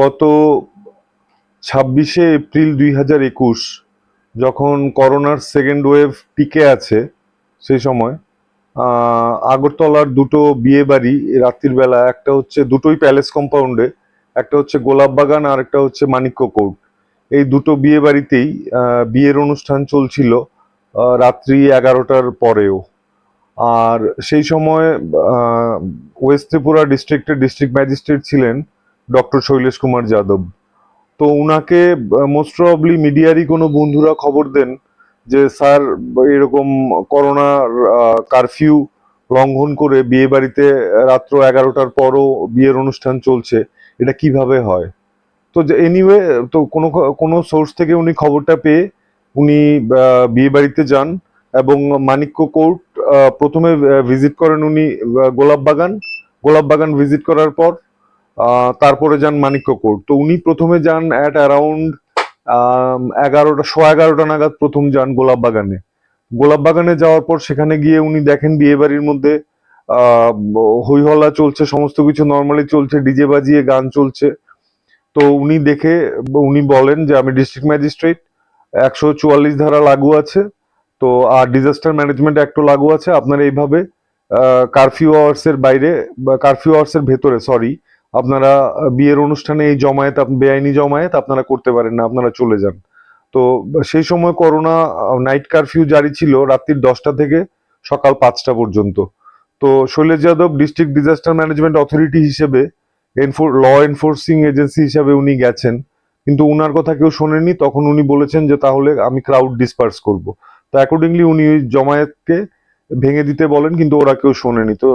গত ছাব্বিশে এপ্রিল দুই হাজার একুশ, যখন করোনার সেকেন্ড ওয়েভ পিকে আছে, সেই সময় আগরতলার দুটো বিয়ে বাড়ি রাত্রির বেলা, একটা হচ্ছে দুটোই প্যালেস কম্পাউন্ডে একটা হচ্ছে গোলাপবাগান আর একটা হচ্ছে মানিক্য কোর্ট এই দুটো বিয়ে বাড়িতেই বিয়ের অনুষ্ঠান চলছিল রাত্রি এগারোটার পরেও। আর সেই সময় ওয়েস্ট ত্রিপুরা ডিস্ট্রিক্টের ডিস্ট্রিক্ট ম্যাজিস্ট্রেট ছিলেন ডক্টর শৈলেশ কুমার যাদব। তো উনাকে মোস্ট প্রবলি মিডিয়ারই কোনো বন্ধুরা খবর দেন যে, স্যার, এরকম করোনা কারফিউ লঙ্ঘন করে বিয়ে বাড়িতে রাত্র এগারোটার পরও বিয়ের অনুষ্ঠান চলছে, এটা কীভাবে হয়? তো এনিওয়ে তো কোনো কোনো সোর্স থেকে উনি খবরটা পেয়ে উনি বিয়ে বাড়িতে যান এবং মানিক্য কোর্ট প্রথমে ভিজিট করেন উনি গোলাপবাগান। গোলাপবাগান ভিজিট করার পর তারপরে যান মানিক্য কোর্ট। তো উনি প্রথমে যান অ্যাট অ্যারাউন্ড এগারোটা, সোয়া এগারোটা নাগাদ প্রথম যান গোলাপবাগানে গোলাপবাগানে যাওয়ার পর সেখানে গিয়ে উনি দেখেন বিয়ে বাড়ির মধ্যে আহ হইহল্লা চলছে, সমস্ত কিছু নর্মালি চলছে, ডিজে বাজিয়ে গান চলছে। তো উনি দেখে, উনি বলেন যে আমি ডিস্ট্রিক্ট ম্যাজিস্ট্রেট একশো চুয়াল্লিশ ধারা লাগু আছে, তো, আর ডিজাস্টার ম্যানেজমেন্ট অ্যাক্টও লাগু আছে। আপনারা এইভাবে কারফিউ আওয়ার্স এর বাইরে কারফিউ আওয়ার্স এর ভেতরে সরি আপনারা বিয়ের অনুষ্ঠানে এই জমায়েত বেআইনি জমায়েত আপনারা করতে পারেন না, আপনারা চলে যান। তো সেই সময় করোনা নাইট কারফিউ জারি ছিল রাত্রির দশটা থেকে সকাল পাঁচটা পর্যন্ত। তো Shailesh Yadav district disaster management authority হিসেবে ল এনফোর্সিং এজেন্সি হিসাবে উনি গেছেন। কিন্তু উনার কথা কেউ শোনেনি তখন উনি বলেছেন যে তাহলে আমি ক্রাউড ডিসপার্স করব। তো অ্যাকর্ডিংলি উনি ওই জমায়েতকে ভেঙে দিতে বলেন, কিন্তু ওরা কেউ শোনেনি। তো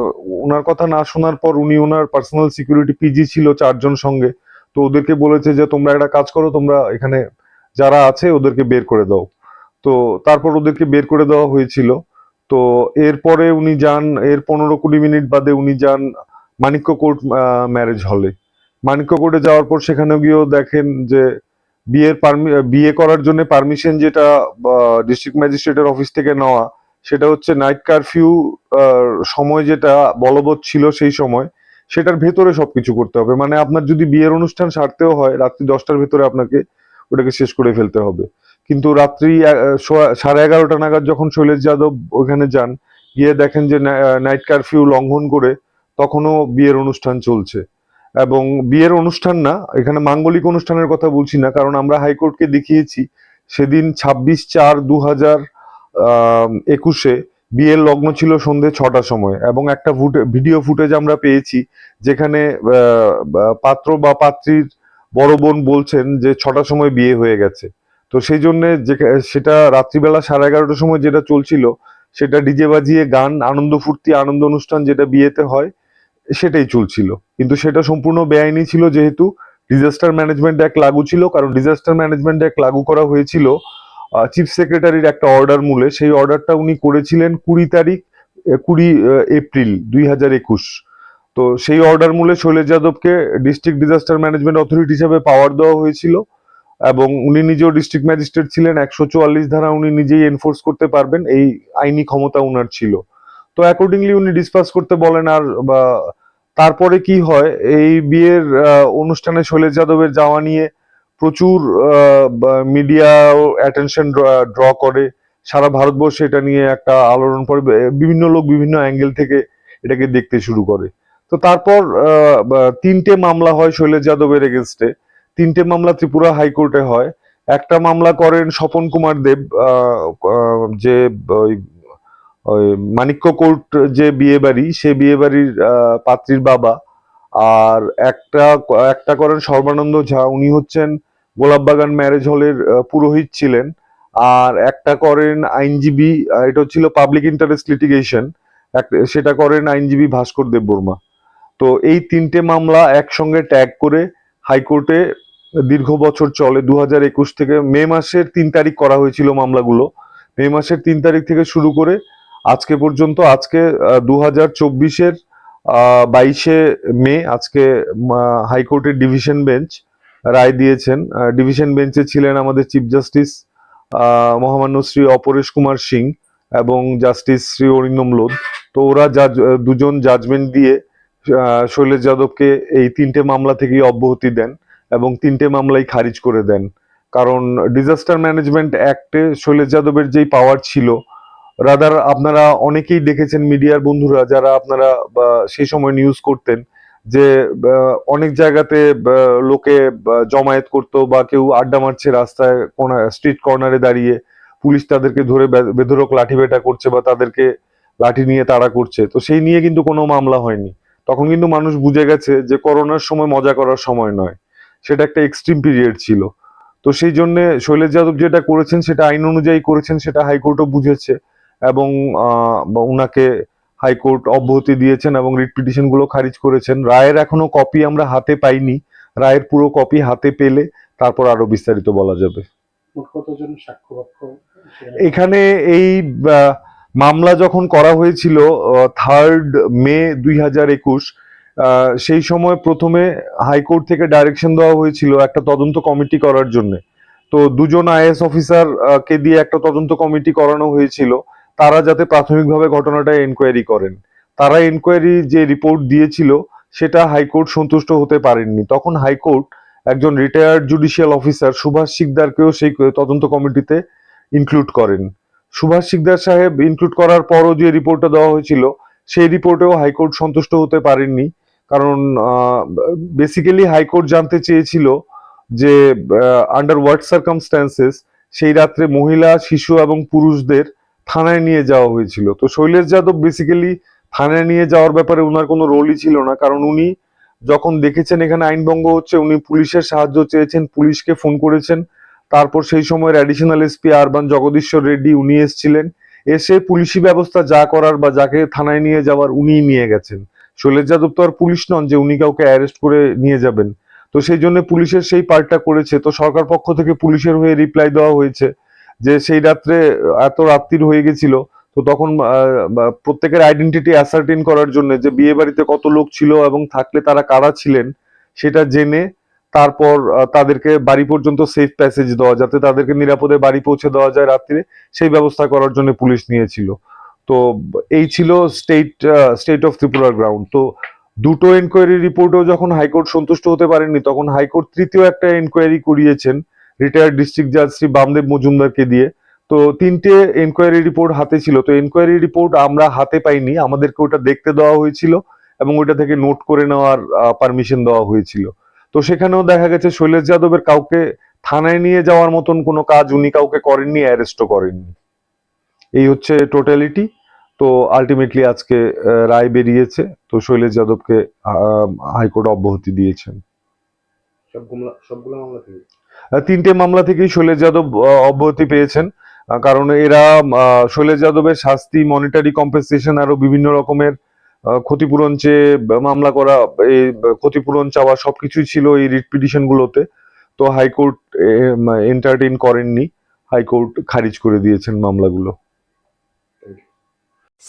ওনার কথা না শোনার পর উনি ওনার পার্সোনাল সিকিউরিটি পিজি ছিল চারজন সঙ্গে। তো ওদেরকে বলেছে যে, তোমরা একটা কাজ করো, তোমরা এখানে যারা আছে ওদেরকে বের করে দাও। তো তারপর ওদেরকে বের করে দেওয়া হয়েছিল। তো এরপরে উনি যান, এর পনেরো কুড়ি মিনিট বাদে উনি যান মানিক্য কোর্ট ম্যারেজ হলে মানিক্য কোর্টে যাওয়ার পর সেখানে গিয়েও দেখেন যে, বিয়ের পারমি, বিয়ে করার জন্য পারমিশন যেটা ডিস্ট্রিক্ট ম্যাজিস্ট্রেটের অফিস থেকে নেওয়া সেটা হচ্ছে নাইট কারফিউ সময় যেটা বলবৎ ছিল সেই সময়, সেটার ভেতরে সবকিছু করতে হবে। মানে আপনার যদি বিয়ের অনুষ্ঠান সারতেও হয়, রাত্রি দশটার ভেতরে আপনাকে ওটাকে শেষ করে ফেলতে হবে। কিন্তু রাত্রি সাড়ে এগারোটা নাগাদ যখন শৈলেশ যাদব ওখানে যান, গিয়ে দেখেন যে নাইট কারফিউ লঙ্ঘন করে তখনও বিয়ের অনুষ্ঠান চলছে। এবং বিয়ের অনুষ্ঠান না, এখানে মাঙ্গলিক অনুষ্ঠানের কথা বলছি না, কারণ আমরা হাইকোর্টকে দেখিয়েছি, সেদিন ছাব্বিশ চার দু হাজার একুশে বিয়ের লগ্ন ছিল সন্ধে ছটার সময় এবং একটা ভিডিও ফুটেজ আমরা পেয়েছি যেখানে পাত্র বা পাত্রীর বড় বোন বলছেন যে ছটার সময় বিয়ে হয়ে গেছে। তো সেই জন্য সেটা রাত্রিবেলা সাড়ে এগারোটার সময় যেটা চলছিল, সেটা ডিজে বাজিয়ে গান, আনন্দ ফুর্তি, আনন্দ অনুষ্ঠান যেটা বিয়েতে হয়, সেটাই চলছিল। কিন্তু সেটা সম্পূর্ণ বেআইনি ছিল যেহেতু ডিজাস্টার ম্যানেজমেন্ট অ্যাক্ট লাগু ছিল, কারণ ডিজাস্টার ম্যানেজমেন্ট অ্যাক্ট লাগু করা হয়েছিল চিফ সেক্রেটারির একটা অর্ডার মূলে। সেই অর্ডারটা উনি করেছিলেন কুড়ি তারিখ কুড়ি এপ্রিল দুই হাজার একুশ। তো সেই অর্ডার মূলে শৈলেশ যাদবকে ডিস্ট্রিক্ট ডিজাস্টার ম্যানেজমেন্ট অথরিটি হিসেবে পাওয়ার দেওয়া হয়েছিল এবং উনি নিজেও ডিস্ট্রিক্ট ম্যাজিস্ট্রেট ছিলেন। একশো চুয়াল্লিশ ধারা উনি নিজেই এনফোর্স করতে পারবেন। এই আইনি ক্ষমতা উনার ছিল। তো অ্যাকর্ডিংলি উনি ডিসপাস করতে বলেন আর, বা, তারপরে কি হয়? এই বিয়ের অনুষ্ঠানে শৈলেশ যাদবের যাওয়া নিয়ে প্রচুর মিডিয়া অ্যাটেনশন ড্র করে। সারা ভারতবর্ষে এটা নিয়ে একটা আলোড়ন পড়ে। বিভিন্ন লোক বিভিন্ন অ্যাঙ্গেল থেকে এটাকে দেখতে শুরু করে। তো তারপর তিনটে মামলা হয় শৈলেশ যাদবের এগেনস্টে তিনটে মামলা ত্রিপুরা হাইকোর্টে হয়। একটা মামলা করেন স্বপন কুমার দেব যে মানিক্য কোর্ট যে বিয়ে বাড়ি সে বিয়ে বাড়ির পাত্রীর বাবা। আর একটা একটা করেন সর্বানন্দ ঝা। উনি হচ্ছেন গোলাপবাগান ম্যারেজ হলের পুরোহিত ছিলেন। আর একটা করেন আইনজীবী এটা হচ্ছিল পাবলিক ইন্টারেস্ট লিটিগেশন সেটা করেন আইনজীবী ভাস্কর দেব বর্মা তো এই তিনটে মামলা একসঙ্গে ট্যাগ করে হাইকোর্টে দীর্ঘ বছর চলে। দু একুশ থেকে মে মাসের তিন তারিখ করা হয়েছিল মামলাগুলো। মে মাসের তিন তারিখ থেকে শুরু করে আজকে পর্যন্ত, আজকে দু হাজার চব্বিশের বাইশে মে, আজকে হাইকোর্টের ডিভিশন বেঞ্চ রায় দিয়েছেন। ডিভিশন বেঞ্চে ছিলেন আমাদের চিফ জাস্টিস মহামান্য শ্রী অপরেশ কুমার সিং এবং জাস্টিস শ্রী অরিন্দম লোধ। তো ওরা জাজ দুজন জাজমেন্ট দিয়ে শৈলেশ যাদবকে এই তিনটে মামলা থেকেই অব্যাহতি দেন এবং তিনটে মামলাই খারিজ করে দেন। কারণ ডিজাস্টার ম্যানেজমেন্ট অ্যাক্টে শৈলেশ যাদবের যেই পাওয়ার ছিল রাদার আপনারা অনেকেই দেখেছেন মিডিয়ার বন্ধুরা যারা আপনারা সেই সময় নিউজ করতেন যে অনেক জায়গাতে লোকে জমায়েত করতো বা কেউ আড্ডা মারছে রাস্তায়, কোন স্ট্রিট কর্নারে দাঁড়িয়ে, পুলিশ তাদেরকে ধরে বে- বেধড়ক লাঠি বেটা করছে বা তাদেরকে লাঠি নিয়ে তাড়া করছে। তো সেই নিয়ে কিন্তু কোনো মামলা হয়নি। তখন কিন্তু মানুষ বুঝে গেছে যে, করোনার সময় মজা করার সময় নয়। সেটা একটা এক্সট্রিম পিরিয়ড ছিল। তো সেই জন্য শৈলেশ যাদব যেটা করেছেন, সেটা আইন অনুযায়ী করেছেন, সেটা হাইকোর্টও বুঝেছে এবং উনাকে হাইকোর্ট অব্যাহতি দিয়েছেন এবং রিট পিটিশনগুলো খারিজ করেছেন। রায়ের এখনও কপি আমরা হাতে পাইনি। রায়ের পুরো কপি হাতে পেলে তারপর আরও বিস্তারিত বলা যাবে? এখানে এই মামলা যখন করা হয়েছিল থার্ড মে দুই হাজার একুশ সেই সময় প্রথমে হাইকোর্ট থেকে ডাইরেকশন দেওয়া হয়েছিল একটা তদন্ত কমিটি করার জন্য। তো দুজন আইএস অফিসার কে দিয়ে একটা তদন্ত কমিটি করানো হয়েছিল তারা যাতে প্রাথমিকভাবে ঘটনাটা এনকোয়ারি করেন। তারা এনকোয়ারি যে রিপোর্ট দিয়েছিল, সেটা হাইকোর্ট সন্তুষ্ট হতে পারেননি। তখন হাইকোর্ট একজন রিটায়ার্ড জুডিশিয়াল অফিসার সুভাষ শিকদারকেও সেই তদন্ত কমিটিতে ইনক্লুড করেন। সুভাষ শিকদার সাহেব ইনক্লুড করার পরও যে রিপোর্টটা দেওয়া হয়েছিল, সেই রিপোর্টেও হাইকোর্ট সন্তুষ্ট হতে পারেননি। কারণ বেসিক্যালি হাইকোর্ট জানতে চেয়েছিল যে আন্ডার হোয়াট সার্কামস্ট্যান্সেস সেই রাত্রে মহিলা, শিশু এবং পুরুষদের থানায় নিয়ে যাওয়া হয়েছিল। তো শৈলেশ যাদব বেসিক্যালি থানায় নিয়ে যাওয়ার ব্যাপারে ওনার কোনো রোলই ছিল না, কারণ উনি যখন দেখেছেন এখানে আইনভঙ্গ হচ্ছে, উনি পুলিশের সাহায্য চেয়েছেন, পুলিশকে ফোন করেছেন। তারপর সেই সময়ের additional SP urban Jagadishwar Reddy উনি এসেছিলেন। এসে পুলিশি ব্যবস্থা যা করার বা যাকে থানায় নিয়ে যাওয়ার উনিই নিয়ে গেছেন। শৈলেশ যাদব তো আর পুলিশ নন যে উনি কাউকে অ্যারেস্ট করে নিয়ে যাবেন। তো সেই জন্য পুলিশের সেই পার্টটা করেছে। তো সরকার পক্ষ থেকে পুলিশের হয়ে রিপ্লাই দেওয়া হয়েছে। যে সেই রাত্রে, এত রাত্রির হয়ে গেছিল, তো তখন প্রত্যেকের আইডেন্টিটি অ্যাসার্টিন করার জন্য যে বিয়ে বাড়িতে কত লোক ছিল এবং থাকলে তারা কারা ছিলেন, সেটা জেনে তারপর তাদেরকে বাড়ি পর্যন্ত সেফ প্যাসেজ দেওয়া, যাতে তাদেরকে নিরাপদে বাড়ি পৌঁছে দেওয়া যায় রাত্রিরে সেই ব্যবস্থা করার জন্য পুলিশ নিয়েছিল। তো এই ছিল স্টেট স্টেট অফ ত্রিপুরার গ্রাউন্ড তো দুটো এনকোয়ারি রিপোর্টও যখন হাইকোর্ট সন্তুষ্ট হতে পারেননি, তখন হাইকোর্ট তৃতীয় একটা এনকোয়ারি করিয়েছেন রিটায়ার্ড ডিস্ট্রিক্ট জাজ শ্রী বামদেব মজুমদারকে দিয়ে। তো তিনটে এনকোয়ারি রিপোর্ট হাতে ছিল। তো এনকোয়ারি রিপোর্ট আমরা হাতে পাইনি। আমাদেরকে ওটা দেখতে দেওয়া হয়েছিল এবং ওইটা থেকে নোট করে নেওয়ার পারমিশন দেওয়া হয়েছিল। তো সেখানেও দেখা গেছে শৈলেশ যাদবের কাউকে থানায় নিয়ে যাওয়ার মতন কোনো কাজ উনি কাউকে করেননি অ্যারেস্টও করেননি। এই হচ্ছে টোটালিটি তো আলটিমেটলি আজকে রায় বেরিয়েছে। তো শৈলেশ যাদবকে হাইকোর্ট অব্যাহতি দিয়েছেন। সবগুলো সবগুলো মামলা তিনটে মামলা থেকেই শৈলেশ যাদব অব্যাহতি পেয়েছেন। কারণ এরা শৈলেশ যাদবের শাস্তি মনিটারি কম্পেনসেশন আরও বিভিন্ন রকমের ক্ষতিপূরণ চেয়ে মামলা করা, এই ক্ষতিপূরণ চাওয়া সবকিছুই ছিল এই রিট পিটিশন গুলোতে। তো হাইকোর্ট এন্টারটেইন করেননি। হাইকোর্ট খারিজ করে দিয়েছেন মামলাগুলো।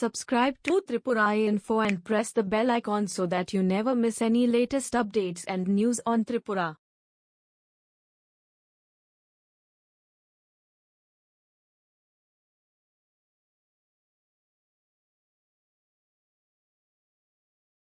Subscribe to Tripura Info and press the bell icon so that you never miss any latest updates and news on Tripura.